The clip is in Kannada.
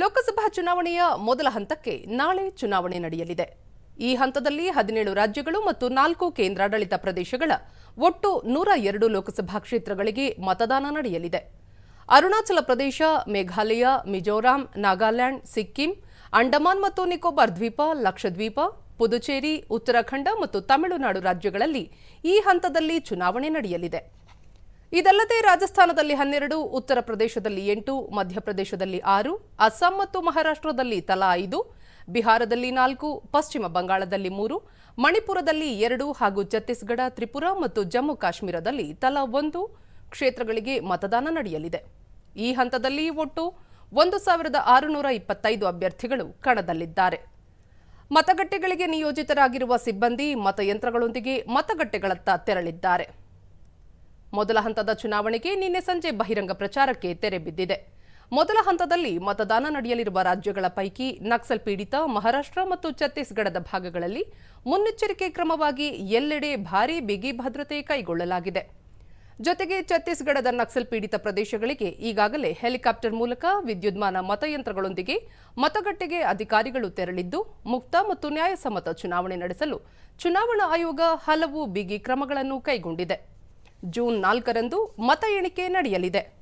ಲೋಕಸಭಾ ಚುನಾವಣೆಯ ಮೊದಲ ಹಂತಕ್ಕೆ ನಾಳೆ ಚುನಾವಣೆ ನಡೆಯಲಿದೆ. ಈ ಹಂತದಲ್ಲಿ ಹದಿನೇಳು ರಾಜ್ಯಗಳು ಮತ್ತು ನಾಲ್ಕು ಕೇಂದ್ರಾಡಳಿತ ಪ್ರದೇಶಗಳ ಒಟ್ಟು ನೂರ ಎರಡು ಲೋಕಸಭಾ ಕ್ಷೇತ್ರಗಳಿಗೆ ಮತದಾನ ನಡೆಯಲಿದೆ. ಅರುಣಾಚಲ ಪ್ರದೇಶ, ಮೇಘಾಲಯ, ಮಿಜೋರಾಂ, ನಾಗಾಲ್ಯಾಂಡ್, ಸಿಕ್ಕಿಂ, ಅಂಡಮಾನ್ ಮತ್ತು ನಿಕೋಬಾರ್ ದ್ವೀಪ, ಲಕ್ಷದ್ವೀಪ, ಪುದುಚೇರಿ, ಉತ್ತರಾಖಂಡ ಮತ್ತು ತಮಿಳುನಾಡು ರಾಜ್ಯಗಳಲ್ಲಿ ಈ ಹಂತದಲ್ಲಿ ಚುನಾವಣೆ ನಡೆಯಲಿದೆ. ಇದಲ್ಲದೆ ರಾಜಸ್ಥಾನದಲ್ಲಿ ಹನ್ನೆರಡು, ಉತ್ತರ ಪ್ರದೇಶದಲ್ಲಿ ಎಂಟು ಮಧ್ಯಪ್ರದೇಶದಲ್ಲಿ ಆರು, ಅಸ್ಸಾಂ ಮತ್ತು ಮಹಾರಾಷ್ಟ್ರದಲ್ಲಿ ತಲಾ ಐದು, ಬಿಹಾರದಲ್ಲಿ ನಾಲ್ಕು, ಪಶ್ಚಿಮ ಬಂಗಾಳದಲ್ಲಿ ಮೂರು, ಮಣಿಪುರದಲ್ಲಿ ಎರಡು ಹಾಗೂ ಛತ್ತೀಸ್ಗಢ, ತ್ರಿಪುರ ಮತ್ತು ಜಮ್ಮು ಕಾಶ್ಮೀರದಲ್ಲಿ ತಲಾ ಒಂದು ಕ್ಷೇತ್ರಗಳಿಗೆ ಮತದಾನ ನಡೆಯಲಿದೆ. ಈ ಹಂತದಲ್ಲಿ ಒಟ್ಟು ಒಂದು ಸಾವಿರದ ಆರುನೂರ ಇಪ್ಪತ್ತೈದು ಅಭ್ಯರ್ಥಿಗಳು ಕಣದಲ್ಲಿದ್ದಾರೆ. ಮತಗಟ್ಟೆಗಳಿಗೆ ನಿಯೋಜಿತರಾಗಿರುವ ಸಿಬ್ಬಂದಿ ಮತಯಂತ್ರಗಳೊಂದಿಗೆ ಮತಗಟ್ಟೆಗಳತ್ತ ತೆರಳಿದ್ದಾರೆ. ಮೊದಲ ಹಂತದ ಚುನಾವಣೆಗೆ ನಿನ್ನೆ ಸಂಜೆ ಬಹಿರಂಗ ಪ್ರಚಾರಕ್ಕೆ ತೆರೆ ಬಿದ್ದಿದೆ. ಮೊದಲ ಹಂತದಲ್ಲಿ ಮತದಾನ ನಡೆಯಲಿರುವ ರಾಜ್ಯಗಳ ಪೈಕಿ ನಕ್ಸಲ್ ಪೀಡಿತ ಮಹಾರಾಷ್ಟ್ರ ಮತ್ತು ಛತ್ತೀಸ್ಗಢದ ಭಾಗಗಳಲ್ಲಿ ಮುನ್ನೆಚ್ಚರಿಕೆ ಕ್ರಮವಾಗಿ ಎಲ್ಲೆಡೆ ಭಾರೀ ಬಿಗಿ ಭದ್ರತೆ ಕೈಗೊಳ್ಳಲಾಗಿದೆ. ಜೊತೆಗೆ ಛತ್ತೀಸ್ಗಢದ ನಕ್ಸಲ್ ಪೀಡಿತ ಪ್ರದೇಶಗಳಿಗೆ ಈಗಾಗಲೇ ಹೆಲಿಕಾಪ್ಟರ್ ಮೂಲಕ ವಿದ್ಯುನ್ಮಾನ ಮತಯಂತ್ರಗಳೊಂದಿಗೆ ಮತಗಟ್ಟೆಗೆ ಅಧಿಕಾರಿಗಳು ತೆರಳಿದ್ದು, ಮುಕ್ತ ಮತ್ತು ನ್ಯಾಯಸಮ್ಮತ ಚುನಾವಣೆ ನಡೆಸಲು ಚುನಾವಣಾ ಆಯೋಗ ಹಲವು ಬಿಗಿ ಕ್ರಮಗಳನ್ನು ಕೈಗೊಂಡಿದೆ. ಜೂನ್ ನಾಲ್ಕರಂದು ಮತ ಎಣಿಕೆ ನಡೆಯಲಿದೆ.